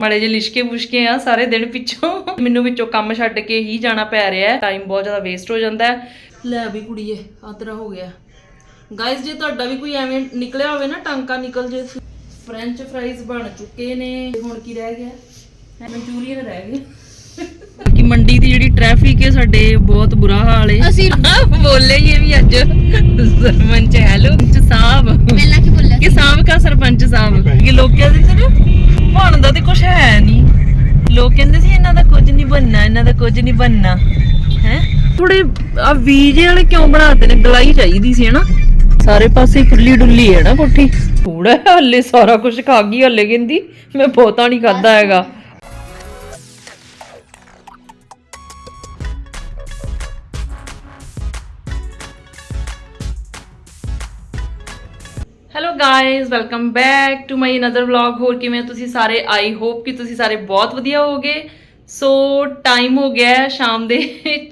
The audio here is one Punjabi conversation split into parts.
ਮਾੜੇ ਜਿਹੇ ਲਿਸ਼ਕੇ ਬੁਸ਼ਕੇ ਆ ਸਾਰੇ ਦਿਨ ਪਿੱਛੋਂ। ਮੈਨੂੰ ਵਿੱਚੋਂ ਕੰਮ ਛੱਡ ਕੇ ਹੀ ਜਾਣਾ ਪੈ ਰਿਹਾ ਹੈ। ਟਾਈਮ ਬਹੁਤ ਜ਼ਿਆਦਾ ਵੇਸਟ ਹੋ ਜਾਂਦਾ ਹੈ। ਲੈ ਵੀ ਕੁੜੀਏ ਆ ਤੇਰਾ ਹੋ ਗਿਆ। ਗਾਇਸ ਜੇ ਤੁਹਾਡਾ ਵੀ ਕੋਈ ਐਵੇਂ ਨਿਕਲਿਆ ਹੋਵੇ ਨਾ ਟਾਂਕਾ ਨਿਕਲ ਜੇ ਫ੍ਰੈਂਚ ਫਰਾਈਜ਼ ਬਣ ਚੁੱਕੇ ਨੇ। ਹੁਣ ਕੀ ਰਹਿ ਗਿਆ? ਮਨਚੂਰੀਅਨ ਰਹਿ ਗਿਆ ਕਿ ਮੰਡੀ ਦੀ ਜਿਹੜੀ ਟ੍ਰੈਫਿਕ ਹੈ ਸਾਡੇ ਬਹੁਤ ਬੁਰਾ ਹਾਲ ਹੈ। ਅਸੀਂ ਬੋਲੇ ਹੀ ਇਹ ਵੀ ਅੱਜ। ਸਰਪੰਚ ਹੈਲੋ। ਸਾਹਿਬ। ਪਹਿਲਾਂ ਕੀ ਬੋਲਿਆ ਕਿ ਸਾਹਿਬ ਕਾ ਸਰਪੰਚ ਸਾਹਿਬ। ਕਿ ਲੋਕ ਕਹਿੰਦੇ ਸੀ ਨਾ? ਬਣਦਾ ਤੇ ਕੁਝ ਹੈ ਨਹੀਂ ਲੋਕ ਕਹਿੰਦੇ ਸੀ ਇਹਨਾਂ ਦਾ ਕੁਝ ਨਹੀਂ ਬਣਨਾ ਇਹਨਾਂ ਦਾ ਕੁਝ ਨਹੀਂ ਬਣਨਾ ਹੈ? ਥੋੜੇ ਆ ਵੀਜੇ ਵਾਲੇ ਕਿਉਂ ਬਣਾਤੇ ਨੇ? ਗਲਾਈ ਚਾਹੀਦੀ ਸੀ ਹਨਾ? ਸਾਰੇ ਪਾਸੇ ਖੁੱਲੀ ਡੁੱਲੀ ਹੈ ਨਾ ਕੋਠੀ। ਥੋੜਾ ਹੱਲੇ ਸਾਰਾ ਕੁਝ ਖਾ ਗਈ ਹੱਲੇ ਕਹਿੰਦੀ ਮੈਂ ਬਹੁਤਾ ਨਹੀਂ ਖਾਦਾ ਹੈਗਾ। Hello guys welcome back to my another vlog ਹੋਰ ਕਿਵੇਂ ਤੁਸੀਂ ਸਾਰੇ? ਆਈ ਹੋਪ ਕਿ ਤੁਸੀਂ ਸਾਰੇ ਬਹੁਤ ਵਧੀਆ ਹੋਗੇ ਸੋ ਟਾਈਮ ਹੋ ਗਿਆ ਸ਼ਾਮ ਦੇ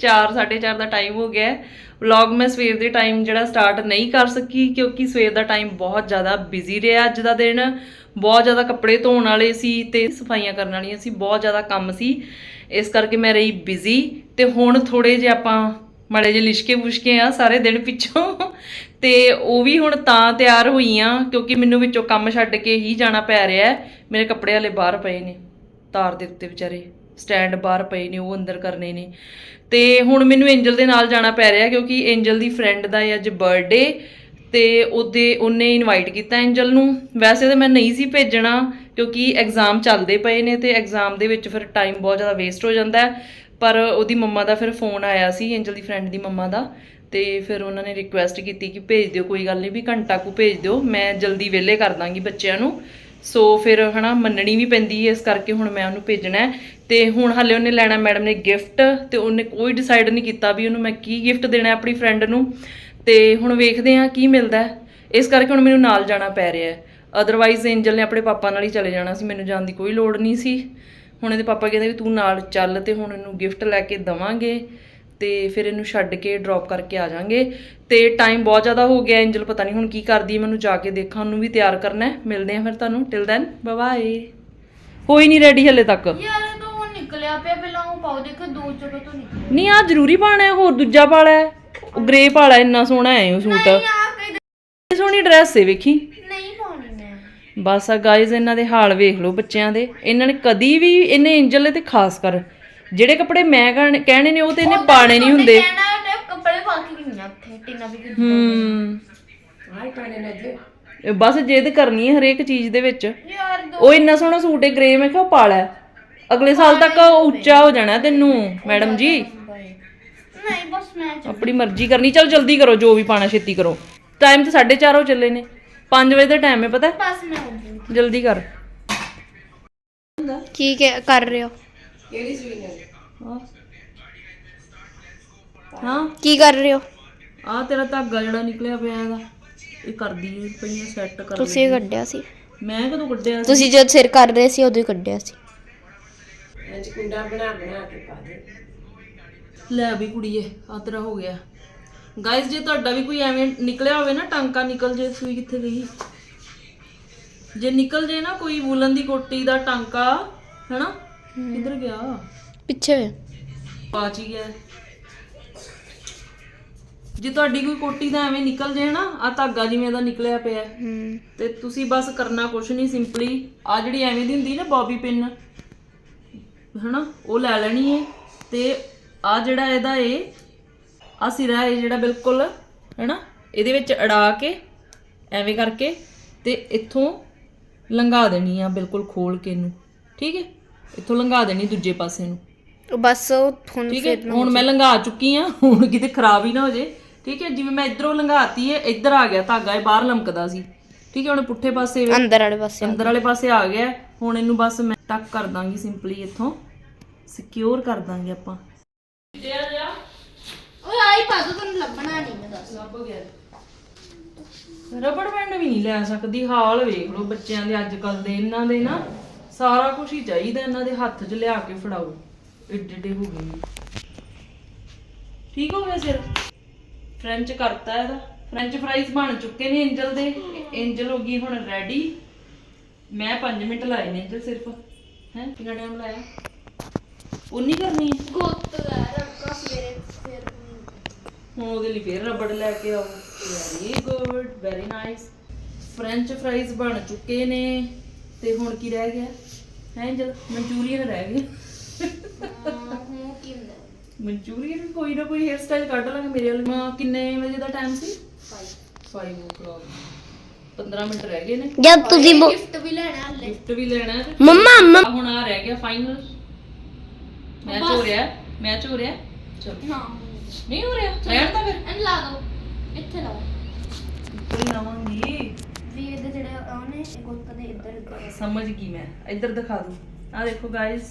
4 4:30 ਦਾ ਟਾਈਮ ਹੋ ਗਿਆ ਹੈ। ਵਲੌਗ ਮੈਂ ਸਵੇਰ ਦੇ ਟਾਈਮ ਜਿਹੜਾ ਸਟਾਰਟ ਨਹੀਂ ਕਰ ਸਕੀ ਕਿਉਂਕਿ ਸਵੇਰ ਦਾ ਟਾਈਮ ਬਹੁਤ ਜ਼ਿਆਦਾ ਬਿਜ਼ੀ ਰਿਹਾ ਅੱਜ ਦਾ ਦਿਨ। ਬਹੁਤ ਜ਼ਿਆਦਾ ਕੱਪੜੇ ਧੋਣ ਵਾਲੇ ਸੀ ਤੇ ਸਫਾਈਆਂ ਕਰਨ ਵਾਲੀਆਂ ਸੀ। ਬਹੁਤ ਜ਼ਿਆਦਾ ਕੰਮ ਸੀ। ਇਸ ਕਰਕੇ ਮੈਂ ਰਹੀ ਬਿਜ਼ੀ ਤੇ ਹੁਣ ਥੋੜੇ ਜਿਹਾ ਆਪਾਂ ਮਾੜੇ ਜਿਹੇ ਲਿਸ਼ਕੇ ਬੁਸ਼ਕੇ ਆ ਸਾਰੇ ਦਿਨ ਪਿੱਛੋਂ। ਤੇ ਉਹ ਵੀ ਹੁਣ ਤਾਂ ਤਿਆਰ ਹੋਈ ਆ ਕਿਉਂਕਿ ਮੈਨੂੰ ਵਿੱਚੋਂ ਕੰਮ ਛੱਡ ਕੇ ਹੀ ਜਾਣਾ ਪੈ ਰਿਹਾ ਮੇਰੇ ਕੱਪੜੇ ਹਲੇ ਬਾਹਰ ਪਏ ਨੇ, ਤਾਰ ਦੇ ਉੱਤੇ ਵਿਚਾਰੇ ਸਟੈਂਡ ਬਾਹਰ ਪਏ ਨੇ, ਉਹ ਅੰਦਰ ਕਰਨੇ ਨੇ। ਤੇ ਹੁਣ ਮੈਨੂੰ ਐਂਜਲ ਦੇ ਨਾਲ ਜਾਣਾ ਪੈ ਰਿਹਾ, ਕਿਉਂਕਿ ਐਂਜਲ ਦੀ ਫਰੈਂਡ ਦਾ ਅੱਜ ਬਰਥਡੇ ਤੇ ਉਹਦੇ, ਉਹਨੇ ਇਨਵਾਈਟ ਕੀਤਾ ਐਂਜਲ ਨੂੰ। ਵੈਸੇ ਤਾਂ ਮੈਂ ਨਹੀਂ ਸੀ ਭੇਜਣਾ, ਕਿਉਂਕਿ ਐਗਜ਼ਾਮ ਚੱਲਦੇ ਪਏ ਨੇ ਤੇ ਐਗਜ਼ਾਮ ਦੇ ਵਿੱਚ ਫਿਰ ਟਾਈਮ ਬਹੁਤ ਜ਼ਿਆਦਾ ਵੇਸਟ ਹੋ ਜਾਂਦਾ ਪਰ ਉਹਦੀ ਮੰਮਾ ਦਾ ਫਿਰ ਫੋਨ ਆਇਆ ਸੀ ਐਂਜਲ ਦੀ ਫਰੈਂਡ ਦੀ ਮੰਮਾ ਦਾ ਤੇ ਫਿਰ ਉਹਨਾਂ ਨੇ ਰਿਕੁਐਸਟ ਕੀਤੀ ਕਿ ਭੇਜ ਦਿਓ, ਕੋਈ ਗੱਲ ਨਹੀਂ ਵੀ ਘੰਟਾ ਕੁ ਭੇਜ ਦਿਓ, ਮੈਂ ਜਲਦੀ ਵਿਹਲੇ ਕਰ ਦਾਂਗੀ ਬੱਚਿਆਂ ਨੂੰ। ਸੋ ਫਿਰ ਹਨਾ, ਮੰਨਣੀ ਵੀ ਪੈਂਦੀ ਹੈ ਇਸ ਕਰਕੇ ਹੁਣ ਮੈਂ ਉਹਨੂੰ ਭੇਜਣਾ ਹੈ। ਤੇ ਹੁਣ ਹਾਲੇ ਉਹਨੇ ਲੈਣਾ ਮੈਡਮ ਨੇ ਗਿਫਟ ਤੇ ਉਹਨੇ ਕੋਈ ਡਿਸਾਈਡ ਨਹੀਂ ਕੀਤਾ ਵੀ ਉਹਨੂੰ ਮੈਂ ਕੀ ਗਿਫਟ ਦੇਣਾ ਆਪਣੀ ਫਰੈਂਡ ਨੂੰ। ਤੇ ਹੁਣ ਵੇਖਦੇ ਹਾਂ ਕੀ ਮਿਲਦਾ ਇਸ ਕਰਕੇ ਹੁਣ ਮੈਨੂੰ ਨਾਲ ਜਾਣਾ ਪੈ ਰਿਹਾ ਹੈ। ਅਦਰਵਾਈਜ਼ ਐਂਜਲ ਨੇ ਆਪਣੇ ਪਾਪਾ ਨਾਲ ਹੀ ਚਲੇ ਜਾਣਾ ਸੀ, ਮੈਨੂੰ ਜਾਣ ਦੀ ਕੋਈ ਲੋੜ ਨਹੀਂ ਸੀ। ਹੁਣ ਇਹਦੇ ਪਾਪਾ ਕਹਿੰਦੇ ਵੀ ਤੂੰ ਨਾਲ ਚੱਲ ਤੇ ਹੁਣ ਇਹਨੂੰ ਗਿਫਟ ਲੈ ਕੇ ਦਵਾਂਗੇ। ਤੇ ਫਿਰ ਇਹਨੂੰ ਛੱਡ ਕੇ ਡ੍ਰੌਪ ਕਰਕੇ ਆ ਜਾਾਂਗੇ। ਤੇ ਟਾਈਮ ਬਹੁਤ ਜ਼ਿਆਦਾ ਹੋ ਗਿਆ ਐਂਜਲ ਪਤਾ ਨਹੀਂ ਹੁਣ ਕੀ ਕਰਦੀ ਹੈ ਮੈਨੂੰ ਜਾ ਕੇ ਦੇਖਾਂ ਉਹਨੂੰ ਵੀ ਤਿਆਰ ਕਰਨਾ ਹੈ। ਮਿਲਦੇ ਆ ਫਿਰ ਤੁਹਾਨੂੰ। ਟਿਲ ਦੈਨ ਬਾਏ ਕੋਈ ਨਹੀਂ ਰੈਡੀ ਹਲੇ ਤੱਕ। ਯਾਰ ਇਹ ਤਾਂ ਹੁਣ ਨਿਕਲਿਆ ਪਿਆ ਪਹਿਲਾਂ ਉਹ ਪਾਉ ਦੇਖੋ ਦੋ ਜਗ੍ਹਾ ਤੋਂ ਨਿਕਲਿਆ। ਨਹੀਂ ਆ ਜ਼ਰੂਰੀ ਪਾਣਾ ਹੈ ਹੋਰ ਦੂਜਾ ਪਾਲਾ ਹੈ। ਉਹ ਗ੍ਰੇ ਪਾਲਾ ਇੰਨਾ ਸੋਹਣਾ ਹੈ ਉਹ ਸੂਟ। ਕਈ ਸੋਹਣੀ ਡਰੈਸ ਹੈ ਵੇਖੀ। ਨਹੀਂ ਪਾਉਣੀ ਮੈਂ। ਬਸ ਆ ਗਾਇਜ਼ ਇਹਨਾਂ ਦੇ ਹਾਲ ਵੇਖ ਲਓ ਬੱਚਿਆਂ ਦੇ। ਇਹਨਾਂ ਨੇ ਕਦੀ ਵੀ ਇਹਨੇ ਐਂਜਲ ਤੇ ਖਾਸ ਕਰ ਜਿਹੜੇ ਕੱਪੜੇ ਮੈਂ ਕਹਿਣ- ਕਹਿਣੇ ਨੇ ਉਹ ਤੇ ਇਹਨੇ ਪਾਣੇ ਨਹੀਂ ਹੁੰਦੇ। ਕਹਿਣਾ ਉਹਨੇ ਕੱਪੜੇ ਪਾ ਕੇ ਗਈਆਂ ਉੱਥੇ ਟਿਨਾ ਵੀ ਗਈ ਹੂੰ। ਇਹ ਬਸ ਜਿੱਦ ਕਰਨੀ ਹੈ ਹਰੇਕ ਚੀਜ਼ ਦੇ ਵਿੱਚ। ਯਾਰ ਦੋ ਉਹ ਇੰਨਾ ਸੋਹਣਾ ਸੂਟ ਹੈ ਗ੍ਰੇ ਮੈਂ ਕਿਹਾ ਉਹ ਪਾ ਲੈ ਅਗਲੇ ਸਾਲ ਤੱਕ ਉਹ ਉੱਚਾ ਹੋ ਜਾਣਾ ਤੈਨੂੰ ਮੈਡਮ ਜੀ। ਨਹੀਂ ਬਸ ਮੈਂ ਚ- ਆਪਣੀ ਮਰਜ਼ੀ ਕਰਨੀ। ਚਲ ਜਲਦੀ ਕਰੋ ਜੋ ਵੀ ਪਾਣਾ ਛੇਤੀ ਕਰੋ। ਟਾਈਮ ਤੇ 4:30 ਹੋ ਚੱਲੇ ਨੇ। 5 ਵਜੇ ਦਾ ਟਾਈਮ ਹੈ ਪਤਾ ਬਸ ਮੈਂ ਆਉਂਦੀ ਜਲਦੀ ਕਰ। ਕੀ ਕਰ ਰਹੇ ਹੋ? ਹਾਂ। ਹਾਂ। ਕੀ ਕਰ ਰਹੇ ਹੋ? ਆ ਤੇਰਾ ਧਾਗਾ ਜਿਹੜਾ ਨਿਕਲਿਆ ਪਿਆ ਇਹਦਾ ਇਹ ਕਰਦੀ ਹੈ ਪਈਆਂ ਸੈੱਟ ਕਰ ਤੁਸੀਂ ਇਹ ਕੱਢਿਆ ਸੀ। ਮੈਂ ਕਦੋਂ ਕੱਢਿਆ ਸੀ? ਤੁਸੀਂ ਜਦ ਸਿਰ ਕਰ ਰਹੇ ਸੀ ਉਦੋਂ ਹੀ ਕੱਢਿਆ ਸੀ। ਲੈ ਵੀ ਕੁੜੀਏ ਆ ਤੇਰਾ ਹੋ ਗਿਆ। ਗਾਇਸ ਜੇ ਤੁਹਾਡਾ ਵੀ ਕੋਈ ਐਵੇਂ ਨਿਕਲਿਆ ਹੋਵੇ ਨਾ ਟਾਂਕਾ ਨਿਕਲ ਜੇ ਸੂਈ ਕਿੱਥੇ ਗਈ ਜੇ ਨਿਕਲ ਜੇ ਨਾ ਕੋਈ ਵੂਲਨ ਦੀ ਕੋਟੀ ਦਾ ਟਾਂਕਾ ਹੈਨਾ? ਕਿੱਧਰ ਗਿਆ? ਪਿੱਛੇ। ਪਾਚ ਹੀ ਗਿਆ। ਜੇ ਤੁਹਾਡੀ ਕੋਈ ਕੋਟੀ ਦਾ ਐਵੇਂ ਨਿਕਲ ਜੇ ਨਾ ਆ ਧਾਗਾ ਜਿਵੇਂ ਦਾ ਨਿਕਲਿਆ ਪਿਆ। ਹੈ, ਹੂੰ ਤੇ ਤੁਸੀਂ ਬਸ ਕਰਨਾ ਕੁਛ ਨਹੀਂ ਸਿੰਪਲੀ ਆ ਜਿਹੜੀ ਐਵੇਂ ਦੀ ਹੁੰਦੀ ਨਾ ਬੌਬੀ ਪਿੰਨ ਹਨਾ ਉਹ ਲੈ ਲੈਣੀ ਹੈ ਤੇ ਆ ਜਿਹੜਾ ਇਹਦਾ ਏ ਆ ਸਿਰਾ ਏ ਜਿਹੜਾ ਬਿਲਕੁਲ ਹਨਾ ਇਹਦੇ ਵਿੱਚ ਅੜਾ ਕੇ ਐਵੇਂ ਕਰਕੇ ਤੇ ਇੱਥੋਂ ਲੰਘਾ ਦੇਣੀ ਆ ਬਿਲਕੁਲ ਖੋਲ ਕੇ ਇਹਨੂੰ ਠੀਕ ਹੈ ਇੱਥੋਂ ਲੰਘਾ ਦੇਣੀ ਦੂਜੇ ਪਾਸੇ ਨੂੰ। ਉਹ ਬਸ ਉਹ ਹੁਣ ਠੀਕ ਹੈ? ਹੁਣ ਮੈਂ ਲੰਘਾ ਚੁੱਕੀ ਆ ਹੁਣ ਕਿਤੇ ਖਰਾਬ ਹੀ ਨਾ ਹੋ ਜੇ। ਠੀਕ ਹੈ? ਜਿਵੇਂ ਮੈਂ ਇਧਰੋਂ ਲੰਘਾਤੀ ਹੈ ਇੱਧਰ ਆ ਗਿਆ ਧਾਗਾ ਇਹ ਬਾਹਰ ਲਮਕਦਾ ਸੀ। ਠੀਕ ਹੈ? ਹੁਣ ਪੁੱਠੇ ਪਾਸੇ ਵੇ- ਅੰਦਰ ਵਾਲੇ ਪਾਸੇ ਅੰਦਰ ਵਾਲੇ ਪਾਸੇ ਆ ਗਿਆ। ਹੁਣ ਇਹਨੂੰ ਬਸ ਮੈਂ ਟੱਕ ਕਰ ਦਾਂਗੀ ਸਿੰਪਲੀ ਇੱਥੋਂ। ਸਿਕਿਉਰ ਕਰ ਦਾਂਗੇ ਆਪਾਂ। ਓਏ ਆਈ ਪਾ ਦੋ ਤੁਹਾਨੂੰ ਲੱਭਣਾ ਨਹੀਂ ਮੈਂ ਦੱਸ। ਲੱਭ ਗਿਆ। ਰਬੜ ਬੈਂਡ ਵੀ ਨਹੀਂ ਲੈ ਸਕਦੀ। ਹਾਲ ਵੇਖ ਲਓ ਬੱਚਿਆਂ ਦੇ ਅੱਜ ਕੱਲ ਦੇ ਇਹਨਾਂ ਦੇ ਨਾ। ਸਾਰਾ ਕੁਝ ਹੀ ਚਾਹੀਦਾ ਇਹਨਾਂ ਦੇ ਹੱਥ 'ਚ ਲਿਆ ਕੇ ਫੜਾਓ। ਏਡੇ ਏਡੇ ਹੋ ਗਏ। ਠੀਕ ਹੋ ਗਿਆ ਸਿਰ? ਫ੍ਰੈਂਚ ਕਰਤਾ ਇਹਦਾ। ਫ੍ਰੈਂਚ ਫਰਾਈਜ਼ ਬਣ ਚੁੱਕੇ ਨੇ ਐਂਜਲ ਦੇ। ਐਂਜਲ ਹੋ ਗਈ ਹੁਣ ਰੈਡੀ ਮੈਂ 5 ਮਿੰਟ ਲਾਏ ਨੇ ਐਂਜਲ ਸਿਰਫ। ਹੈ? ਕਿੰਨਾ ਟਾਈਮ ਲਾਇਆ? ਉਨੀ ਕਰਨੀ ਹੈ ਗੁੱਤ ਲੈ ਰੱਖਾ ਸਵੇਰੇ ਫਿਰ ਹੁਣ ਉਹਦੇ ਲਈ ਫੇਰ ਰਬੜ ਲੈ ਕੇ ਆਓ। Very good very nice French fries ਬਣ ਚੁੱਕੇ ਨੇ। ਤੇ ਹੁਣ ਕੀ ਰਹਿ ਗਿਆ? ਹੈ ਜਦ ਮਨਚੂਰੀਅਨ ਰਹਿ ਗਏ। ਹੂੰ ਕੀ ਹੁੰਦਾ ਮਨਚੂਰੀਅਨ ਕੋਈ ਨਾ ਕੋਈ ਹੇਅਰ ਸਟਾਈਲ ਕੱਢ ਲਾਂਗੇ ਮੇਰੇ ਵਾਲੇ। ਮਾਂ ਕਿੰਨੇ ਵਜੇ ਦਾ ਟਾਈਮ ਸੀ? ਭਾਈ 5 o'clock 15 ਮਿੰਟ ਰਹਿ ਗਏ ਨੇ। ਜਦ ਤੁਸੀਂ ਬੋ- ਗਿਫਟ ਵੀ ਲੈਣਾ ਹਲੇ। ਗਿਫਟ ਵੀ ਲੈਣਾ ਹੈ। ਮੰਮਾ ਮੰਮਾ ਹੁਣ ਆ ਰਹਿ ਗਿਆ ਫਾਈਨਲ ਮੈਚ ਹੋ ਰਿਹਾ ਮੈਚ ਹੋ ਰਿਹਾ ਚਲੋ। ਨਾ ਨਹੀਂ ਹੋ ਰਿਹਾ। ਰਹਿਣ ਤਾਂ ਫਿਰ। ਇਹਨੂੰ ਲਾ ਦੋ। ਇੱਥੇ ਲਾਓ। ਕੋਈ ਲਾਵਾਂਗੀ ਉਹਨੇ ਇਹ ਗੁੱਤ ਦੇ ਇੱਧਰ ਇੱਧਰ ਸਮਝ ਗਈ ਮੈਂ। ਇੱਧਰ ਦਿਖਾ ਦੂੰ। ਆ ਦੇਖੋ ਗਾਇਸ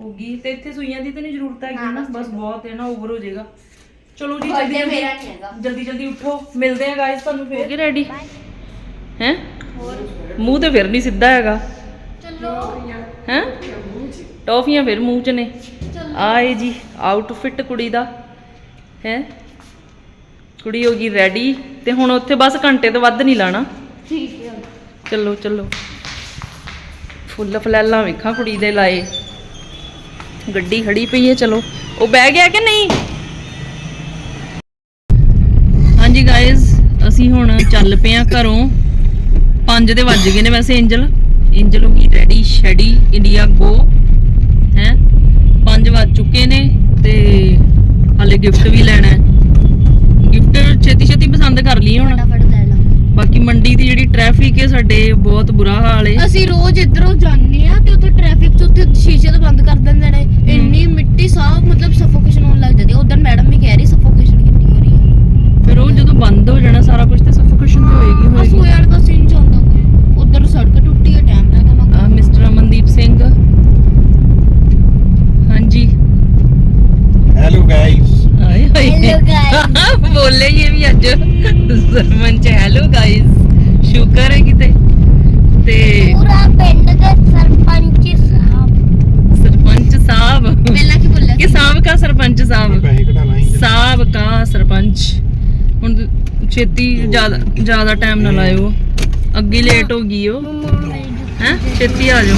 ਹੋ ਗਈ। ਤੇ ਇੱਥੇ ਸੂਈਆਂ ਦੀ ਤਾਂ ਨਹੀਂ ਜ਼ਰੂਰਤ ਹੈਗੀ ਨਾ ਬਸ ਬਹੁਤ ਹੈ ਨਾ ਓਵਰ ਹੋ ਜਾਏਗਾ। ਚਲੋ ਜੀ ਜਲਦੀ ਮੇਰਾ ਨਹੀਂ ਹੈਗਾ। ਜਲਦੀ ਜਲਦੀ ਉੱਠੋ। ਮਿਲਦੇ ਆ ਗਾਇਸ ਤੁਹਾਨੂੰ ਫੇਰ। ਹੋ ਰੈਡੀ ਹੈ? ਮੂੰਹ ਤੇ ਫਿਰ ਨਹੀਂ ਸਿੱਧਾ ਹੈਗਾ। ਚਲੋ। ਹੈ? ਟੌਫੀਆਂ ਫਿਰ ਮੂੰਹ 'ਚ ਨੇ। ਆਏ ਜੀ ਆਊਟਫਿਟ ਕੁੜੀ ਦਾ। ਹੈ? ਕੁੜੀ ਹੋ ਗਈ ਰੈਡੀ ਤੇ ਹੁਣ ਉੱਥੇ ਬਸ ਘੰਟੇ ਤੋਂ ਵੱਧ ਨਹੀਂ ਲਾਣਾ। ਠੀਕ ਹੈ। ਚੱਲੋ ਚੱਲੋ। ਫੁੱਲ ਫਲੈਲਾਂ ਵੇਖਾਂ ਕੁੜੀ ਦੇ ਲਾਏ। ਗੱਡੀ ਖੜੀ ਪਈ ਹੈ, ਚਲੋ। ਉਹ ਬਹਿ ਗਿਆ ਕਿ ਨਹੀਂ? ਹਾਂਜੀ ਗਾਇਜ਼ ਅਸੀਂ ਹੁਣ ਚੱਲ ਪਏ ਆ ਘਰੋਂ। 5 ਦੇ ਵੱਜ ਗਏ ਨੇ ਵੈਸੇ ਐਂਜਲ ਐਂਜਲ ਹੋ ਗਈ ਰੈਡੀ ਸ਼ੈਡੀ, ਇੰਡੀਆ ਗੋ ਹੈ? 5 ਵੱਜ ਚੁੱਕੇ ਨੇ ਤੇ ਹਾਲੇ ਗਿਫਟ ਵੀ ਲੈਣਾ ਹੈ। ਗਿਫਟ ਛੇਤੀ ਛੇਤੀ ਪਸੰਦ ਕਰ ਲਈ ਹੁਣ। ਬਾਕੀ ਮੰਡੀ ਦੀ ਜਿਹੜੀ ਟ੍ਰੈਫਿਕ ਹੈ ਸਾਡੇ ਬਹੁਤ ਬੁਰਾ ਹਾਲ ਹੈ। ਅਸੀਂ ਰੋਜ਼ ਇਧਰੋਂ ਜਾਂਦੇ ਆ ਤੇ ਉੱਥੇ ਟ੍ਰੈਫਿਕ 'ਚ ਉੱਥੇ ਸ਼ੀਸ਼ੇ ਤੋਂ ਬੰਦ ਕਰ ਦਿੰਦੇ ਨੇ। ਇੰਨੀ ਮਿੱਟੀ ਸਾਫ਼ ਮਤਲਬ ਸਫੋਕੇਸ਼ਨ ਹੋਣ ਲੱਗ ਜਾਂਦੀ ਉਧਰ ਮੈਡਮ ਵੀ ਕਹਿ ਰਹੀ ਸਫੋਕੇਸ਼ਨ ਕਿੰਨੀ ਹੋ ਰਹੀ ਹੈ। ਫਿਰ ਉਹ ਜਦੋਂ ਬੰਦ ਹੋ ਜਾਣਾ ਸਾਰਾ ਕੁਝ ਤੇ ਸਫੋਕੇਸ਼ਨ ਤੇ ਹੋਏਗੀ ਹੋਏਗੀ। ਉਹ ਯਾਰ ਦਾ ਸੀਨ ਚੱਲਦਾ ਕੋਈ। ਉਧਰ ਸੜਕ ਟੁੱਟੀ ਹੈ ਟਾਈਮ ਲੱਗਦਾ ਆ ਮਿਸਟਰ ਅਮਨਦੀਪ ਸਿੰਘ। ਹਾਂਜੀ। ਹੈਲੋ ਗਾਇਸ ਆਏ ਹਾਏ Hello, guys. ਬੋਲੇ ਇਹ ਵੀ ਅੱਜ ਸਰਪੰਚ ਹੈਲੋ ਗਾਇਸ ਸ਼ੁਕਰ ਹੈ ਕਿਤੇ। ਤੇ ਪੂਰਾ ਪਿੰਡ ਦਾ ਸਰਪੰਚ ਸਾਹਿਬ। ਸਰਪੰਚ ਸਾਹਿਬ। ਪਹਿਲਾਂ ਕੀ ਬੋਲਿਆ ਕਿ ਸਾਹਿਬ ਕਾ ਸਰਪੰਚ ਸਾਹਿਬ? ਪੈਸੇ ਕਢਾ ਲਾਂਗੇ। ਸਾਹਿਬ ਕਾ ਸਰਪੰਚ। ਹੁਣ ਛੇਤੀ ਜ਼ਿਆਦਾ ਜ਼ਿਆਦਾ ਟਾਈਮ ਨਾ ਲਾਇਓ। ਅੱਗੇ ਲੇਟ ਹੋ ਗਈ ਉਹ ਹੈ? ਛੇਤੀ ਆ ਜਾਓ।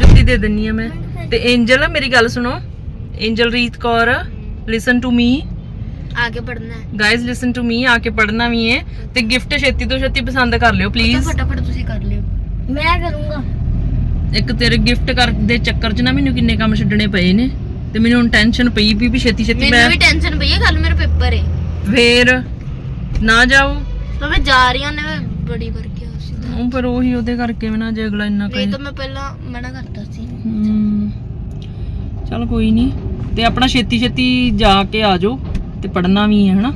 ਜੁੱਤੀ ਦੇ ਦਿੰਨੀ ਆ ਮੈਂ। ਤੇ ਐਂਜਲ ਮੇਰੀ ਗੱਲ ਸੁਣੋ। Angel Reet Kaur listen to me ਆਗੇ ਪੜਨਾ ਹੈ ਗਾਇਜ਼ ਲਿਸਨ ਟੂ ਮੀ ਆ ਕੇ ਪੜਨਾ ਵੀ ਹੈ ਤੇ ਗਿਫਟ ਛੇਤੀ ਤੋਂ ਛੇਤੀ ਪਸੰਦ ਕਰ ਲਿਓ ਪਲੀਜ਼ ਫਟਾਫਟ ਤੁਸੀਂ ਕਰ ਲਿਓ ਮੈਂ ਕਰੂੰਗਾ ਇੱਕ ਤੇਰੇ ਗਿਫਟ ਕਰ ਦੇ ਚੱਕਰ 'ਚ ਨਾ ਮੈਨੂੰ ਕਿੰਨੇ ਕੰਮ ਛੱਡਣੇ ਪਏ ਨੇ ਤੇ ਮੈਨੂੰ ਹੁਣ ਟੈਨਸ਼ਨ ਪਈ ਵੀ ਵੀ ਛੇਤੀ ਛੇਤੀ ਮੈਨੂੰ ਮੈਂ ਵੀ ਟੈਨਸ਼ਨ ਪਈ ਹੈ ਕੱਲ ਮੇਰਾ ਪੇਪਰ ਹੈ ਫੇਰ ਨਾ ਜਾਓ ਤਾਂ ਮੈਂ ਜਾ ਰਹੀ ਹਾਂ ਨੇ ਬੜੀ ਵਾਰ ਕਿਹਾ ਸੀ ਉਹ ਪਰ ਉਹੀ ਉਹਦੇ ਕਰਕੇ ਵੀ ਨਾ ਜੇ ਅਗਲਾ ਇੰਨਾ ਕਹੇ ਨਹੀਂ ਤਾਂ ਮੈਂ ਪਹਿਲਾਂ ਮਨਾ ਕਰਤਾ ਸੀ ਹਮ, ਚੱਲ ਕੋਈ ਨਹੀਂ ਤੇ ਆਪਣਾ ਛੇਤੀ ਛੇਤੀ ਜਾ ਕੇ ਆ ਜਾਓ ਤੇ ਪੜਨਾ ਵੀ ਹੈ ਹਨਾ?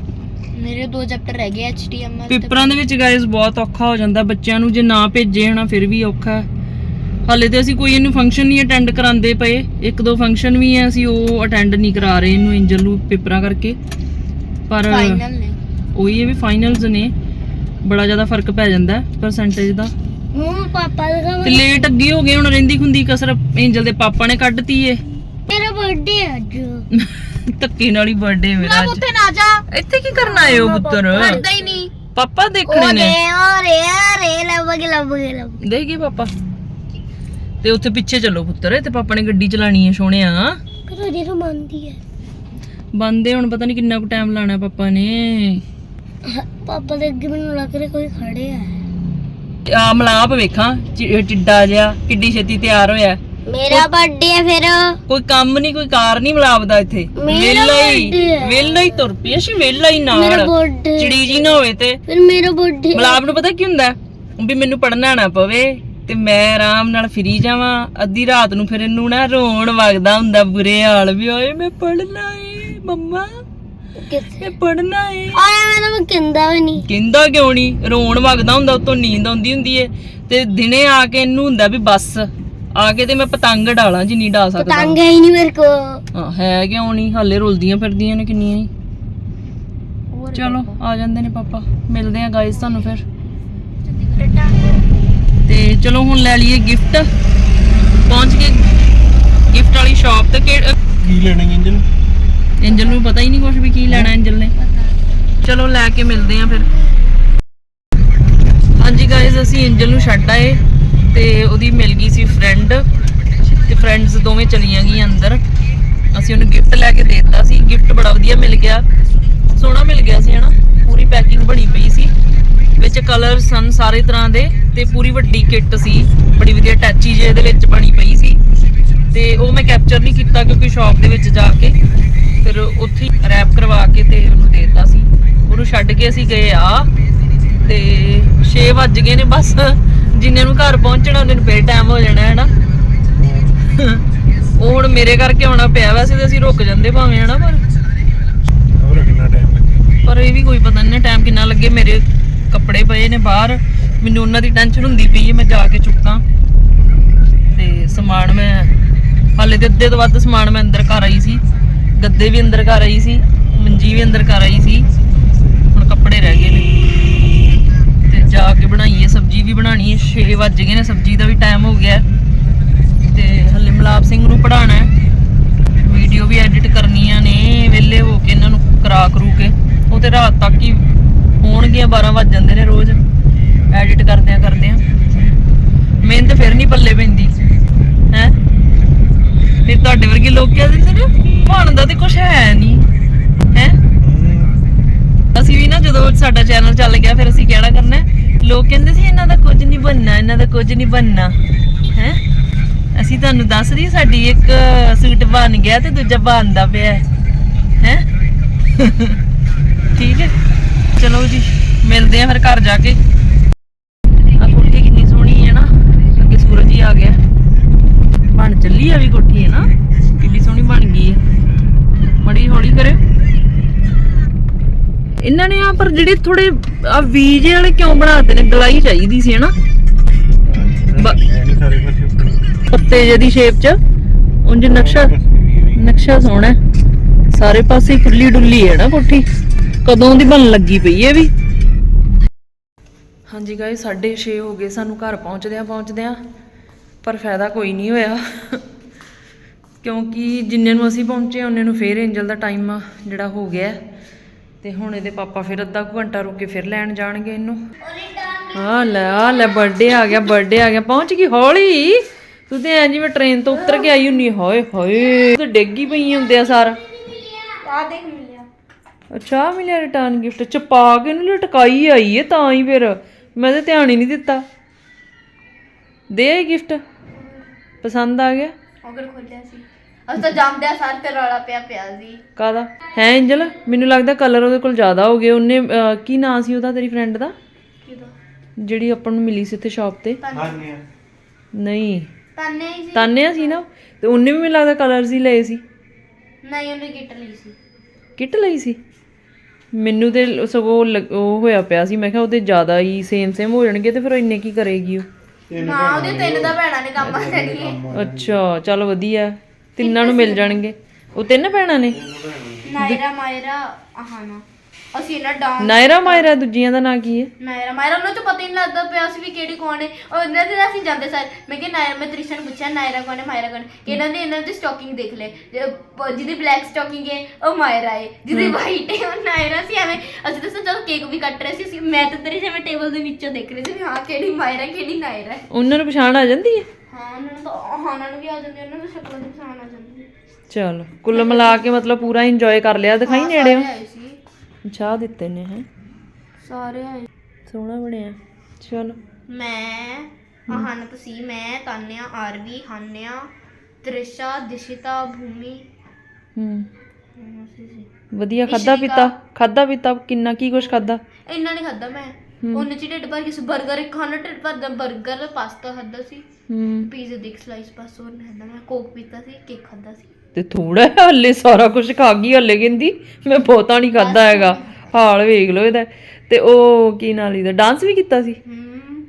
ਮੇਰੇ ਦੋ ਚੈਪਟਰ ਰਹਿ ਗਏ HTML ਪੇਪਰਾਂ ਦੇ ਵਿੱਚ ਗਾਇਸ ਬਹੁਤ ਔਖਾ ਹੋ ਜਾਂਦਾ। ਬੱਚਿਆਂ ਨੂੰ ਜੇ ਨਾ ਭੇਜੇ ਹਨਾ ਫਿਰ ਵੀ ਔਖਾ ਹੈ। ਹਾਲੇ ਤੇ ਅਸੀਂ ਕੋਈ ਇਹਨੂੰ ਫੰਕਸ਼ਨ ਨਹੀਂ ਅਟੈਂਡ ਕਰਾਉਂਦੇ ਪਏ। ਇੱਕ ਦੋ ਫੰਕਸ਼ਨ ਵੀ ਆ ਅਸੀਂ ਉਹ ਅਟੈਂਡ ਨਹੀਂ ਕਰਾ ਰਹੇ ਇਹਨੂੰ ਐਂਜਲ ਨੂੰ ਪੇਪਰਾਂ ਕਰਕੇ। ਪਰ ਫਾਈਨਲ ਨੇ। ਉਹੀ ਹੈ ਵੀ ਫਾਈਨਲਸ ਨੇ। ਬੜਾ ਜ਼ਿਆਦਾ ਫ਼ਰਕ ਪੈ ਜਾਂਦਾ ਪਰਸੈਂਟੇਜ ਦਾ। ਹੁਣ ਪਾਪਾ ਦਾ ਤੇ ਲੇਟ ਅੱਗੇ ਹੋ ਗਏ ਹੁਣ ਰਹਿੰਦੀ ਖੁੰਦੀ ਕਸਰ ਐਂਜਲ ਦੇ ਪਾਪਾ ਨੇ ਕੱਢਤੀ ਏ। ਬਰਥਡੇ ਅੱਜ। ਧੱਕੇ ਨਾਲ ਹੀ ਬਰਥਡੇ ਮੇਰਾ ਨਾ ਅੱਜ। ਉੱਥੇ ਨਾ ਜਾ। ਇੱਥੇ ਕੀ ਕਰਨ ਆਏ ਹੋ ਪੁੱਤਰ? ਕਰਦਾ ਹੀ ਨਹੀਂ। ਪਾਪਾ ਦੇਖਣੇ ਨੇ। ਓਰੇ ਓਰੇ ਓਰੇ ਲੱਭ ਕੇ ਲੱਭ ਕੇ ਲੱਭ ਦੇਗੀ ਪਾਪਾ? ਤੇ ਉੱਥੇ ਪਿੱਛੇ ਚੱਲੋ ਪੁੱਤਰ ਤੇ ਪਾਪਾ ਨੇ ਗੱਡੀ ਚਲਾਣੀ ਹੈ ਸੋਹਣਿਆ। ਕਰੋ ਜੇ ਤੋਂ ਮੰਨਦੀ ਹੈ ਬੰਦੇ ਹੁਣ ਪਤਾ ਨਹੀਂ ਕਿੰਨਾ ਕੁ ਟਾਈਮ ਲਾਣਾ ਪਾਪਾ ਨੇ। ਪਾਪਾ ਦੇ ਅੱਗੇ ਮੈਨੂੰ ਲੱਗ ਰਿਹਾ ਕੋਈ ਖੜੇ ਆ ਆ ਮਲਾਪ ਵੇਖਾਂ ਚਿ- ਟਿੱਡਾ ਜਿਹਾ ਕਿੱਡੀ ਛੇਤੀ ਤਿਆਰ ਹੋਇਆ। ਮੇਰਾ ਬਰਥਡੇ ਫਿਰ। ਕੋਈ ਕੰਮ ਨਹੀਂ ਕੋਈ ਕਾਰ ਨਹੀਂ ਮਲਾਪ ਦਾ ਇੱਥੇ। ਮੇਰਾ ਵਿਹਲਾ ਹੀ birthday ਹੈ। ਵਿਹਲਾ ਹੀ ਤੁਰ ਪਿਆ ਸੀ ਵਿਹਲਾ ਹੀ ਮੇਰਾ ਨਾਲ ਬਰਥਡੇ ਚਿੜੀ ਜੀ ਨਾ ਹੋਵੇ ਤੇ। ਫਿਰ ਮੇਰਾ ਬਰਥਡੇ ਮਲਾਪ ਨੂੰ ਪਤਾ ਕੀ ਹੁੰਦਾ? ਹੈ? ਵੀ ਮੈਨੂੰ ਪੜਨਾ ਨਾ ਪਵੇ ਤੇ ਮੈਂ ਆਰਾਮ ਨਾਲ ਫਰੀ ਜਾਵਾਂ। ਅੱਧੀ ਰਾਤ ਨੂੰ ਫਿਰ ਇਹਨੂੰ ਨਾ ਰੋਣ ਵਗਦਾ ਹੁੰਦਾ ਬੁਰੇ ਹਾਲ ਵੀ। ਓਏ ਮੈਂ ਪੜਨਾ ਏ ਮੰਮਾ। ਕਿੱਥੇ? ਮੈਂ ਪੜਨਾ ਏ। ਆਇਆ ਮੈਂ ਤਾਂ ਕਹਿੰਦਾ ਵੀ ਨਹੀਂ। ਕਹਿੰਦਾ ਕਿਉਂ ਨਹੀਂ? ਰੋਣ ਵਗਦਾ ਹੁੰਦਾ ਉਤੋਂ ਨੀਂਦ ਆਉਂਦੀ ਹੁੰਦੀ ਏ। ਤੇ ਦਿਨੇ ਆ ਕੇ ਇਹਨੂੰ ਹੁੰਦਾ ਵੀ ਬਸ। ਆ ਕੇ ਤੇ ਮੈਂ ਪਤੰਗ ਡਾਲਾਂ ਜਿੰਨੀ ਡਾ ਸਕਦਾ। ਪਤੰਗ ਹੈ ਹੀ ਨਹੀਂ ਮੇਰੇ ਕੋ ਹਾਂ ਹੈ ਕਿਉਂ ਨਹੀਂ? ਹਾਲੇ ਰੁਲਦੀਆਂ ਫਿਰਦੀਆਂ ਨੇ ਕਿੰਨੀਆਂ ਹੀ। ਚਲੋ ਆ ਜਾਂਦੇ ਨੇ ਪਾਪਾ। ਮਿਲਦੇ ਆ ਗਾਇਸ ਤੁਹਾਨੂੰ ਫਿਰ। ਤੇ ਚਲੋ ਹੁਣ ਲੈ ਲਈਏ ਗਿਫਟ ਪਹੁੰਚ ਗਏ ਗਿਫਟ ਵਾਲੀ ਸ਼ਾਪ ਤੇ ਕਿ ਕੀ ਲੈਣਾ ਇੰਜਨ ਐਂਜਲ ਨੂੰ ਪਤਾ ਹੀ ਨਹੀਂ ਕੁਝ ਵੀ ਕੀ ਲੈਣਾ ਐਂਜਲ ਨੇ। ਚਲੋ ਲੈ ਕੇ ਮਿਲਦੇ ਆ ਫਿਰ। ਹਾਂਜੀ ਗਾਇਜ਼ ਅਸੀਂ ਐਂਜਲ ਨੂੰ ਛੱਡ ਆਏ। ਤੇ ਉਹਦੀ ਮਿਲ ਗਈ ਸੀ ਫਰੈਂਡ ਤੇ ਫਰੈਂਡਸ ਦੋਵੇਂ ਚਲੀਆਂ ਗਈਆਂ ਅੰਦਰ। ਅਸੀਂ ਉਹਨੂੰ ਗਿਫਟ ਲੈ ਕੇ ਦੇ ਦਿੱਤਾ ਸੀ। ਗਿਫਟ ਬੜਾ ਵਧੀਆ ਮਿਲ ਗਿਆ। ਸੋਹਣਾ ਮਿਲ ਗਿਆ ਸੀ, ਹਨਾ? ਪੂਰੀ ਪੈਕਿੰਗ ਬਣੀ ਪਈ ਸੀ। ਵਿੱਚ ਕਲਰ ਸਨ ਸਾਰੇ ਤਰ੍ਹਾਂ ਦੇ ਤੇ ਪੂਰੀ ਵੱਡੀ ਕਿੱਟ ਸੀ। ਬੜੀ ਵਧੀਆ ਟੈਚੀ ਜੇ ਇਹਦੇ ਵਿੱਚ ਬਣੀ ਪਈ ਸੀ। ਤੇ ਉਹ ਮੈਂ ਕੈਪਚਰ ਨਹੀਂ ਕੀਤਾ ਕਿਉਂਕਿ ਸ਼ਾਪ ਦੇ ਵਿੱਚ ਜਾ ਕੇ। ਫਿਰ ਉੱਥੇ ਰੈਪ ਕਰਵਾ ਕੇ ਤੇ ਉਹਨੂੰ ਦੇ ਦਿੱਤਾ ਸੀ। ਉਹਨੂੰ ਛੱਡ ਕੇ ਅਸੀਂ ਗਏ ਆ। ਤੇ 6 ਵੱਜ ਗਏ ਨੇ ਬਸ। ਜਿੰਨੇ ਨੂੰ ਘਰ ਪਹੁੰਚਣਾ ਉਹਨੇ ਨੂੰ ਫੇਰ ਟਾਈਮ ਹੋ ਜਾਣਾ ਹੈ ਨਾ ਉਹ ਹੁਣ ਮੇਰੇ ਕਰਕੇ ਆਉਣਾ ਪਿਆ ਵੈਸੇ ਤੇ ਅਸੀਂ ਰੁਕ ਜਾਂਦੇ ਭਾਵੇਂ ਹਨਾ ਪਰ ਹੋਰ ਕਿੰਨਾ ਟਾਈਮ ਲੱਗਿਆ ਪਰ ਇਹ ਵੀ ਕੋਈ ਪਤਾ ਨਹੀਂ ਟਾਈਮ ਕਿੰਨਾ ਲੱਗੇ। ਮੇਰੇ ਕੱਪੜੇ ਪਏ ਨੇ ਬਾਹਰ। ਮੈਨੂੰ ਉਹਨਾਂ ਦੀ ਟੈਨਸ਼ਨ ਹੁੰਦੀ ਪਈ ਹੈ ਮੈਂ ਜਾ ਕੇ ਚੁੱਕਾਂ। ਤੇ ਸਮਾਨ ਮੈਂ ਹਾਲੇ ਤੇ ਅੱਧੇ ਤੋਂ ਵੱਧ ਸਮਾਨ ਮੈਂ ਅੰਦਰ ਕਰ ਆਈ ਸੀ। ਗੱਦੇ ਵੀ ਅੰਦਰ ਕਰ ਆਈ ਸੀ ਮੰਜੀ ਵੀ ਅੰਦਰ ਕਰ ਆਈ ਸੀ। ਹੁਣ ਕੱਪੜੇ ਰਹਿ ਗਏ ਨੇ। ਜਾ ਕੇ ਬਣਾਈਏ ਸਬਜ਼ੀ ਵੀ ਬਣਾਣੀ ਹੈ। 6 ਵੱਜ ਗਏ ਨੇ ਸਬਜ਼ੀ ਦਾ ਵੀ ਟਾਈਮ ਹੋ ਗਿਆ। ਤੇ ਹਲੇ ਮਲਾਪ ਸਿੰਘ ਨੂੰ ਪੜਾਉਣਾ ਹੈ। ਵੀਡੀਓ ਵੀ ਐਡਿਟ ਕਰਨੀਆਂ ਨੇ ਵਿਹਲੇ ਹੋ ਕੇ ਇਹਨਾਂ ਨੂੰ ਕਰਾ ਕਰੂ ਕੇ। ਉਹ ਤੇ ਰਾਤ ਤੱਕ ਹੀ ਹੋਣਗੀਆਂ 12 ਵੱਜ ਜਾਂਦੇ ਨੇ ਰੋਜ਼। ਐਡਿਟ ਕਰਦਿਆਂ ਕਰਦਿਆਂ। ਮਿਹਨਤ ਫਿਰ ਨਹੀਂ ਪੱਲੇ ਪੈਂਦੀ। ਹੈ? ਫਿਰ ਤੁਹਾਡੇ ਵਰਗੇ ਲੋਕ ਕਹਿ ਦਿੰਦੇ ਨੇ ਬਣਦਾ ਤੇ ਕੁਝ ਹੈ ਨਹੀਂ। ਹੈ? ਅਸੀਂ ਵੀ ਨਾ ਜਦੋਂ ਸਾਡਾ ਚੈਨਲ ਚੱਲ ਗਿਆ ਫਿਰ ਅਸੀਂ ਕਹਿਣਾ ਕਰਨਾ ਹੈ, ਲੋਕ ਕਹਿੰਦੇ ਸੀ ਇਹਨਾਂ ਦਾ ਕੁਝ ਨਹੀਂ ਬਣਨਾ, ਇਹਨਾਂ ਦਾ ਕੁਝ ਨਹੀਂ ਬਣਨਾ। ਹੈ? ਅਸੀਂ ਤੁਹਾਨੂੰ ਦੱਸ ਰਹੀ ਸਾਡੀ ਇੱਕ ਸੂਟ ਬਣ ਗਿਆ ਤੇ ਦੂਜਾ ਬਣਦਾ ਪਿਆ ਹੈ। ਠੀਕ ਹੈ? ਚਲੋ ਜੀ, ਮਿਲਦੇ ਆ ਫਿਰ ਘਰ ਜਾ ਕੇ। ਆ ਕੋਠੀ ਕਿੰਨੀ ਸੋਹਣੀ ਹੈ ਨਾ, ਅੱਗੇ ਸੂਰਜ ਹੀ ਆ ਗਿਆ। ਬਣ ਚੱਲੀ ਆ ਵੀ ਕੋਠੀ, ਹੈ ਨਾ? ਕਿੰਨੀ ਸੋਹਣੀ ਬਣ ਗਈ ਹੈ। ਬੜੀ ਹੌਲੀ ਕਰੇ ਇਹਨਾਂ ਨੇ ਆ ਪਰ ਜਿਹੜੇ ਥੋੜੇ ਆ ਵੀਜੇ ਵਾਲੇ ਕਿਉਂ ਬਣਾਤੇ ਨੇ? ਗਲਾਈ ਚਾਹੀਦੀ ਸੀ ਹਨਾ। ਪੱਤੇ ਜਿਹੀ ਸ਼ੇਪ ਚ। ਉਂਝ ਨਕਸ਼ਾ ਨਕਸ਼ਾ ਸੋਹਣਾ। ਸਾਰੇ ਪਾਸੇ ਖੁੱਲੀ ਡੁੱਲੀ ਹੈ ਨਾ ਕੋਠੀ। ਕਦੋਂ ਦੀ ਬਣ ਲੱਗੀ ਪਈ ਹੈ ਵੀ? ਹਾਂਜੀ ਗਾਇਸ 6:30 ਹੋ ਗਏ। ਸਾਨੂੰ ਘਰ ਪਹੁੰਚਦਿਆਂ ਪਹੁੰਚਦਿਆਂ ਪਰ ਫਾਇਦਾ ਕੋਈ ਨਹੀਂ ਹੋਇਆ। ਕਿਉਂਕਿ ਜਿੰਨੇ ਨੂੰ ਅਸੀਂ ਪਹੁੰਚੇ ਉਹਨੇ ਨੂੰ ਫੇਰ ਐਂਜਲ ਦਾ ਟਾਈਮ ਜਿਹੜਾ ਹੋ ਗਿਆ। ਤੇ ਹੁਣ ਇਹਦੇ ਪਾਪਾ ਫਿਰ ਅੱਧਾ ਕੁ ਘੰਟਾ ਰੁਕ ਕੇ ਫਿਰ ਲੈਣ ਜਾਣਗੇ ਇਹਨੂੰ। ਆ ਲੈ ਆ ਲੈ ਬਰਥਡੇ ਆ ਗਿਆ ਬਰਥਡੇ ਆ ਗਿਆ। ਪਹੁੰਚ ਗਈ ਹੌਲੀ। ਤੂੰ ਤੇ ਐ ਜਿਵੇਂ ਟ੍ਰੇਨ ਤੋਂ ਉਤਰ ਕੇ ਆਈ ਹੁੰਨੀ। ਹਾਏ ਹਾਏ ਤੇ ਡਿੱਗੀ ਪਈ ਹੁੰਦੇ ਆ ਸਾਰਾ। ਆ ਦੇਖ ਮਿਲਿਆ। ਅੱਛਾ ਮਿਲਿਆ ਰਿਟਰਨ ਗਿਫਟ ਚ ਪਾ ਕੇ ਇਹਨੂੰ ਲਟਕਾਈ ਆਈ ਏ ਤਾਂ ਹੀ ਫਿਰ। ਮੈਂ ਤੇ ਧਿਆਨ ਹੀ ਨਹੀਂ ਦਿੱਤਾ। ਦੇ ਗਿਫਟ ਪਸੰਦ ਆ ਗਿਆ। ਅਗਰ ਖੋਲਿਆ ਸੀ। ਅਸੀਂ ਤਾਂ ਸਾਰ ਤੇ ਰੌਲਾ ਪਿਆ ਪਿਆ ਸੀ। ਕਾਦਾ ਹੈ ਐਂਜਲ ਮੈਨੂੰ ਲੱਗਦਾ ਕਲਰ ਉਹਦੇ ਕੋਲ ਜ਼ਿਆਦਾ ਹੋ ਗਏ। ਉਹਨੇ ਅਹ, ਕੀ ਨਾਂ ਸੀ ਉਹਦਾ ਤੇਰੀ ਫਰੈਂਡ ਦਾ? ਕਿਦੋਂ ਜਿਹੜੀ ਆਪਾਂ ਨੂੰ ਮਿਲੀ ਸੀ ਇੱਥੇ ਸ਼ਾਪ ਤੇ। ਹਾਂਜੀ ਨਹੀਂ। ਤਾਨੇ ਹੀ ਸੀ। ਤਾਨਿਆ ਸੀ ਨਾ? ਤੇ ਉਹਨੇ ਵੀ ਮੈਨੂੰ ਲੱਗਦਾ ਕਲਰਸ ਹੀ ਲਏ ਸੀ। ਨਹੀਂ ਉਹਨੇ ਗਿੱਟ ਲਈ ਸੀ। ਕਿੱਟ ਲਈ ਸੀ? ਮੈਨੂੰ ਤੇ ਲ- ਸਗੋਂ ਲੱਗ- ਉਹ ਹੋਇਆ ਪਿਆ ਸੀ। ਮੈਂ ਕਿਹਾ ਉਹਦੇ ਜ਼ਿਆਦਾ ਹੀ ਸੇਮ ਸੇਮ ਹੋ ਜਾਣਗੇ ਤੇ ਫਿਰ ਉਹ ਇੰਨੇ ਕੀ ਕਰੇਗੀ ਉਹ? ਨਾ ਉਹਦੇ ਤਿੰਨ ਦਾ ਭੈਣਾਂ ਨੇ ਕੰਮ ਆ ਜਾਣੀਏ ਅੱਛਾ ਚੱਲ ਵਧੀਆ। ਤਿੰਨਾਂ ਨੂੰ ਮਿਲ ਜਾਣਗੇ। ਉਹ ਤਿੰਨ ਭੈਣਾਂ ਨੇ? ਨਾਇਰਾ ਮਾਇਰਾ ਆਹਾਨਾ ਅਸੀਂ ਨਾ ਡਾਂਸ ਨਾਇਰਾ ਮਾਇਰਾ ਦੂਜੀਆਂ ਦਾ ਨਾਂ ਕੀ ਹੈ? ਨਾਇਰਾ ਮਾਇਰਾ ਉਹਨਾਂ ਤੋਂ ਪਤਾ ਹੀ ਨਹੀਂ ਲੱਗਦਾ ਪਿਆ ਸੀ ਵੀ ਕਿਹੜੀ ਕੌਣ ਹੈ। ਉਹਨਾਂ ਦੇ ਅਸੀਂ ਜਾਂਦੇ ਸਾਰ। ਮੈਂ ਕਿਹਾ ਨਾਇਰਾ ਮੈਂ ਤ੍ਰਿਸ਼ਾ ਨੂੰ ਪੁੱਛਿਆ ਨਾਇਰਾ ਕੌਣ ਹੈ ਮਾਇਰਾ ਕੌਣ ਹੈ? ਕਿ ਇਹਨਾਂ ਨੇ ਇਹਨਾਂ ਦੀ ਸਟਾਕਿੰਗ ਦੇਖ ਲੈ ਜਿਹਦੀ ਬਲੈਕ ਸਟਾਕਿੰਗ ਹੈ ਉਹ ਮਾਇਰਾ ਹੈ। ਜਿਹਦੀ ਵਾਈਟ ਹੈ ਉਹ ਨਾਇਰਾ ਸੀ। ਐਵੇਂ ਅਸੀਂ ਤਾਂ ਚਲੋ ਕੇਕ ਵੀ ਕੱਟ ਰਹੇ ਸੀ। ਅਸੀਂ- ਮੈਂ ਤੇ ਤ੍ਰਿਸ਼ਾ ਮੈਂ ਟੇਬਲ ਦੇ ਨੀਚੇ ਦੇਖ ਰਹੀ ਸੀ ਹਾਂ ਕਿਹੜੀ ਮਾਇਰਾ ਕਿਹੜੀ ਨਾਇਰਾ ਉਹਨਾਂ ਨੂੰ ਪਛਾਣ ਆ ਜਾਂਦੀ ਹੈ? ਹਾਂ ਉਹਨਾਂ ਨੂੰ ਤਾਂ ਹਾਂ ਉਹਨਾਂ ਨੂੰ ਵੀ ਆ ਜਾਂਦੀ ਉਹਨਾਂ ਨੂੰ ਸ਼ਕਲ ਦੀ ਪਛਾਣ ਆ ਜਾਂਦੀ ਚਲ ਕੁੱਲ ਮਿਲਾ ਕੇ ਮਤਲਬ ਪੂਰਾ ਇੰਜੋਏ ਕਰ ਲਿਆ ਦਿਖਾਈ ਹਾਂ, ਨੇੜੇ ਸਾਰੇ ਆਏ ਸੀ। ਚਾਹ ਦਿੱਤੇ ਨੇ ਹੈ? ਸਾਰੇ ਆਏ। ਸੋਹਣਾ ਬਣਿਆ। ਚਲ। ਮੈਂ ਅਹਨਤ ਸੀ ਮੈਂ ਤਾਨਿਆ ਆਰਵੀ ਹਾਨਿਆ ਤ੍ਰਿਸ਼ਾ ਦਿਸ਼ਿਤਾ ਭੂਮੀ। ਹੂੰ ਹਮ, ਅਸੀਂ ਸੀ। ਵਧੀਆ ਖਾਦਾ ਪੀਤਾ? ਖਾਦਾ ਪੀਤਾ? ਕਿੰਨਾ ਕੀ ਕੁਛ ਖਾਦਾ ਇੰਨਾ ਨਹੀਂ ਖਾਦਾ ਮੈਂ। ਉਹਨੇ ਚ ਢਿੱਡ ਭਰ ਕੇ 버ਗਰ ਇੱਕ ਖਾਣਾ ਢਿੱਡ ਭਰਦਾ 버ਗਰ ਪਾਸਤਾ ਖਾਦਾ ਸੀ ਹੂੰ। ਪੀਜ਼ਾ ਦੇ ਸਲਾਈਸ ਬਸ ਹੋਰ ਖਾਦਾ ਮੈਂ ਕੋਕ ਪੀਤਾ ਸੀ ਕੇਕ ਖਾਦਾ ਸੀ। ਤੇ ਥੋੜਾ ਹੱਲੇ ਸਾਰਾ ਕੁਝ ਖਾ ਗਈ ਹੱਲੇ ਕਹਿੰਦੀ ਮੈਂ ਬਹੁਤਾ ਨਹੀਂ ਖਾਦਾ ਹੈਗਾ ਹਾਲ ਵੇਖ ਲਓ ਇਹਦਾ। ਤੇ ਉਹ ਕੀ ਨਾਲ ਇਹਦਾ ਡਾਂਸ ਵੀ ਕੀਤਾ ਸੀ? ਹਮ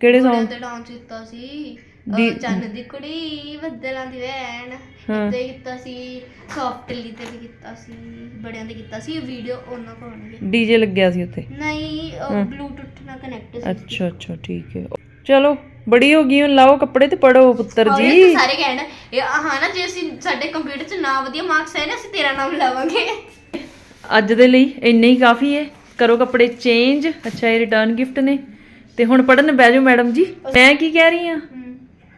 ਕਿਹੜੇ ਸੌਂਗ ਤੇ ਡਾਂਸ ਕੀਤਾ ਸੀ। ਦੀ- ਚੰਨ ਦੀ ਕੁੜੀ ਬੱਦਲਾਂ ਦੀ ਵੈਣ। ਹਾਂ। ਤੇ ਕੀਤਾ ਸੀ ਸੌਫਟਲੀ ਤੇ ਵੀ ਕੀਤਾ ਸੀ ਬੜਿਆਂ ਦੇ ਕੀਤਾ ਸੀ ਵੀਡੀਓ ਉਹਨਾਂ ਕੋਲ ਹੋਣਗੇ ਡੀਜੇ ਲੱਗਿਆ ਸੀ ਉੱਥੇ? ਨਹੀਂ ਹਾਂ। ਬਲੂਟੁੱਥ ਨਾਲ ਕਨੈਕਟ ਸੀ। ਅੱਛਾ ਅੱਛਾ ਠੀਕ ਹੈ। ਚਲੋ ਬੜੀ ਹੋ ਗਈ ਹੁਣ ਲਾਓ ਕੱਪੜੇ ਤੇ ਪੜੋ ਪੁੱਤਰ ਔਰ ਇਹ ਜੀ ਤਾਂ ਸਾਰੇ ਕਹਿਣ ਇਹ ਹਾਂ ਨਾ ਜੇ ਅਸੀਂ ਸਾਡੇ ਕੰਪਿਊਟਰ 'ਚ ਨਾ ਵਧੀਆ ਮਾਰਕਸ ਆਏ ਨਾ ਅਸੀਂ ਤੇਰਾ ਨਾਮ ਲਾਵਾਂਗੇ। ਅੱਜ ਦੇ ਲਈ ਇੰਨੇ ਹੀ ਕਾਫੀ ਹੈ। ਕਰੋ ਕੱਪੜੇ ਚੇਂਜ ਅੱਛਾ ਇਹ ਰਿਟਰਨ ਗਿਫਟ ਨੇ। ਤੇ ਹੁਣ ਪੜਨ ਬਹਿ ਜਾਓ ਮੈਡਮ ਜੀ। ਮੈਂ ਕੀ ਕਹਿ ਰਹੀ ਆ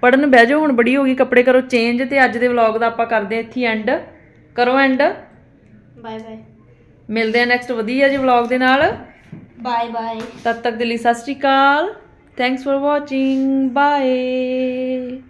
ਪੜਨ ਬਹਿ ਜਾਓ ਹੁਣ ਬੜੀ ਹੋ ਗਈ ਕੱਪੜੇ ਕਰੋ ਚੇਂਜ ਤੇ ਅੱਜ ਦੇ ਵਲੌਗ ਦਾ ਆਪਾਂ ਕਰਦੇ ਹਾਂ ਇੱਥੇ ਐਂਡ ਕਰੋ ਐਂਡ ਬਾਏ ਬਾਏ ਮਿਲਦੇ ਆ ਨੈਕਸਟ ਵਧੀਆ ਜੀ ਵਲੌਗ ਦੇ ਨਾਲ। ਬਾਏ ਬਾਏ ਤਦ ਤੱਕ ਦੇ ਲਈ ਸਤਿ ਸ਼੍ਰੀ ਅਕਾਲ। Thanks for watching bye